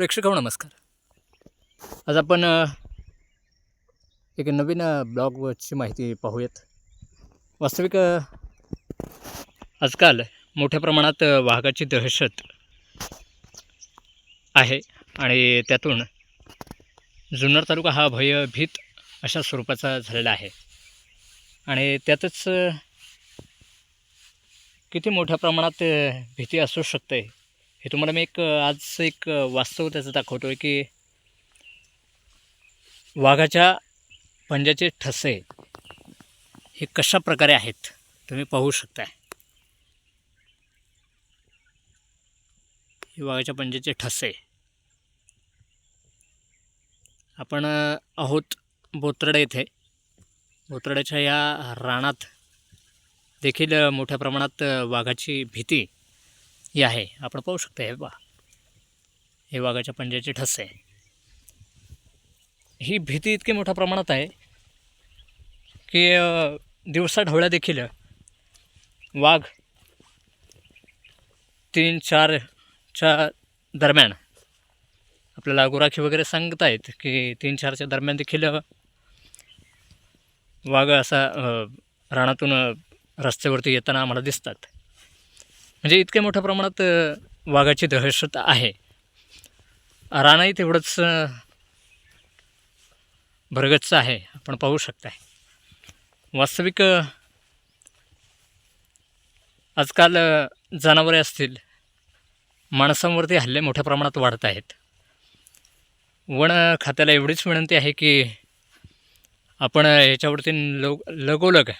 प्रेक्षक हो नमस्कार. आज आपण एक नवीन ब्लॉगची माहिती पाहूयात. वास्तविक आजकाल मोठ्या प्रमाणात वाघाची दहशत आहे आणि त्यातून जुन्नर तालुका हा भयभीत अशा स्वरूपाचा झालेला आहे. आणि त्यातच किती मोठ्या प्रमाणात भीती असू शकते हे तुम्हाला मी एक आज एक वास्तव त्याचं दाखवतो आहे की वाघाच्या पंजाचे ठसे हे कशा प्रकारे आहेत तुम्ही पाहू शकताय. हे वाघाच्या पंजाचे ठसे. आपण आहोत बोत्रडे येथे बोत्रड्याच्या या रानात देखील मोठ्या प्रमाणात वाघाची भीती हे आहे. आपण पाहू शकतो हे वा हे वाघाच्या पंजाचे ठसे ही भीती इतकी मोठ्या प्रमाणात आहे की दिवसा ढवळ्या देखील वाघ तीन चारच्या दरम्यान आपल्याला गुराखी वगैरे सांगतायत की तीन चारच्या दरम्यान देखील वाघ असा रानातून रस्त्यावरती येताना आम्हाला दिसतात. म्हणजे इतक्या मोठ्या प्रमाणात वाघाची दहशत आहे. रानही तेवढंच भरगच्च आहे आपण पाहू शकताय. वास्तविक आजकाल जनावरे असतील माणसांवरती हल्ले मोठ्या प्रमाणात वाढत आहेत. वन खात्याला एवढीच विनंती आहे की आपण याच्यावरती लो लगोलग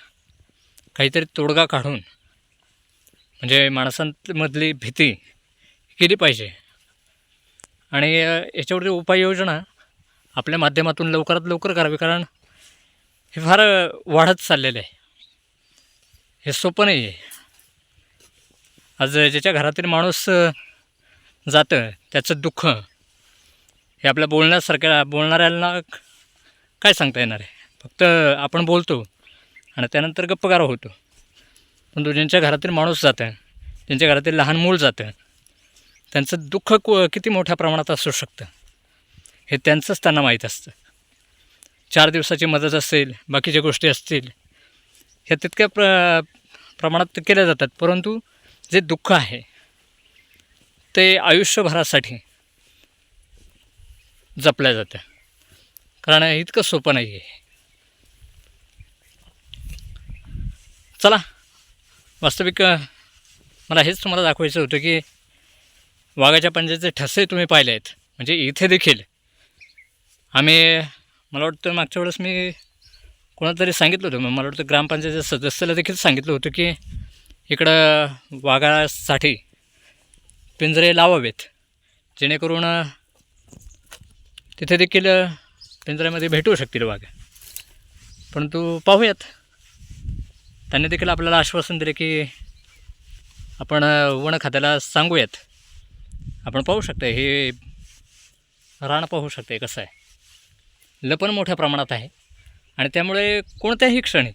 काहीतरी तोडगा काढून म्हणजे माणसांमधली भीती केली पाहिजे. आणि याच्यावरती उपाययोजना आपल्या माध्यमातून लवकरात लवकर करावी कारण हे फार वाढत चाललेलं आहे. हे सोपं नाही आहे. आज ज्याच्या घरातील माणूस जातं त्याचं दुःख हे आपल्या बोलण्यासारख्या बोलणाऱ्यांना काय सांगता येणार आहे? फक्त आपण बोलतो आणि त्यानंतर गप्पगार होतो. पण ज्यांच्या घरातील माणूस जातं ज्यांच्या घरातील लहान मूल जातं त्यांचं दुःख को किती मोठ्या प्रमाणात असू शकतं? हे त्यांचंच त्यांना माहीत असतं. चार दिवसाची मदत असेल बाकीच्या गोष्टी असतील ह्या तितक्या प्र प्रमाणात केल्या जातात. परंतु जे दुःख आहे ते आयुष्यभरासाठी जपल्या जातं. कारण इतकं सोपं नाही आहे चला. वास्तविक मला हेच तुम्हाला दाखवायचं होतं की वाघाच्या पंजाचे ठसे तुम्ही पाहिले आहेत. म्हणजे इथे देखील आम्ही मला वाटतं मागच्या वेळेस मी कोणाला तरी सांगितलं होतं मला वाटतं ग्रामपंचायतीच्या सदस्याला देखील सांगितलं होतं की इकडं वाघासाठी पिंजरे लावावेत जेणेकरून तिथे देखील पिंजऱ्यामध्ये भेटू शकतील वाघ. परंतु पाहूयात. त्यांनी देखील आपल्याला आश्वासन दिले की आपण वण वन खात्याला सांगूयात. आपण पाहू शकतो हे रान पाहू शकते कसं आहे. लपण मोठ्या प्रमाणात आहे. आणि त्यामुळे कोणत्याही क्षणी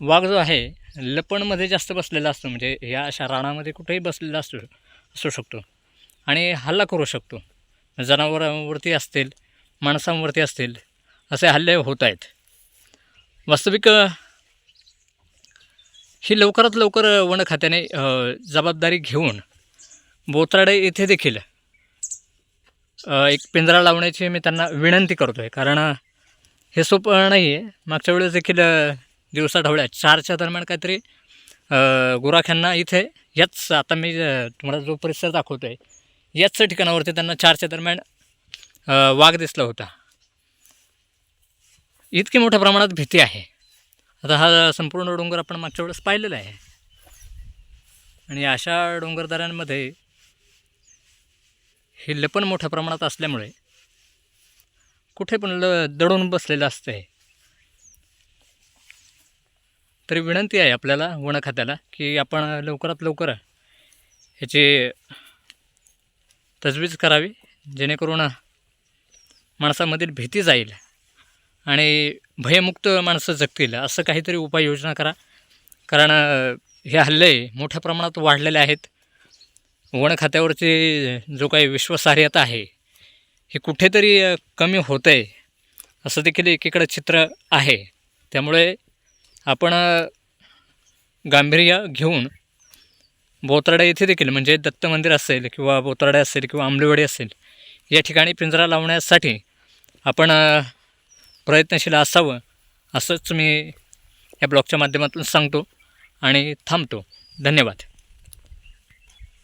वाघ जो आहे लपणमध्ये जास्त बसलेला असतो म्हणजे या अशा रानामध्ये कुठेही बसलेला असतो असू शकतो. आणि हल्ला करू शकतो. जनावरांवरती असतील माणसांवरती असतील असे हल्ले होत आहेत. वास्तविक ही लवकरात लवकर वन खात्याने जबाबदारी घेऊन बोत्राडे येथे देखील एक पिंजरा लावण्याची मी त्यांना विनंती करतो आहे कारण हे सोपं नाही आहे मागच्या वेळेस देखील दिवसाढवळ्या चारच्या दरम्यान काहीतरी गुराख्यांना इथे याच आता मी तुम्हाला जो परिसर दाखवतो आहे याच ठिकाणावरती त्यांना चारच्या दरम्यान वाघ दिसला होता. इतकी मोठ्या प्रमाणात भीती आहे. आता हा संपूर्ण डोंगर आपण मागच्या वेळेस पाहिलेला आहे. आणि अशा डोंगरदऱ्यांमध्ये हे लपण मोठ्या प्रमाणात असल्यामुळे कुठे पण ल दडून बसलेलं असतं. तरी विनंती आहे आपल्याला वन खात्याला की आपण लवकरात लवकर ह्याची तजवीज करावी जेणेकरून माणसामधील भीती जाईल. आणि भयमुक्त माणसं जगतील असं काहीतरी उपाययोजना करा. कारण हे हल्ले मोठ्या प्रमाणात वाढलेले आहेत. वन खात्यावरची जो काही विश्वासार्हता आहे हे कुठेतरी कमी होतं आहे असं देखील एकीकडं चित्र आहे. त्यामुळे आपण गांभीर्य घेऊन बोत्राडा येथे देखील म्हणजे दत्त मंदिर असेल किंवा बोत्राडा असेल किंवा आंबलेवाडी असेल या ठिकाणी पिंजरा लावण्यासाठी आपण प्रयत्नशील असावं असंच मी या ब्लॉगच्या माध्यमातून सांगतो आणि थांबतो. धन्यवाद.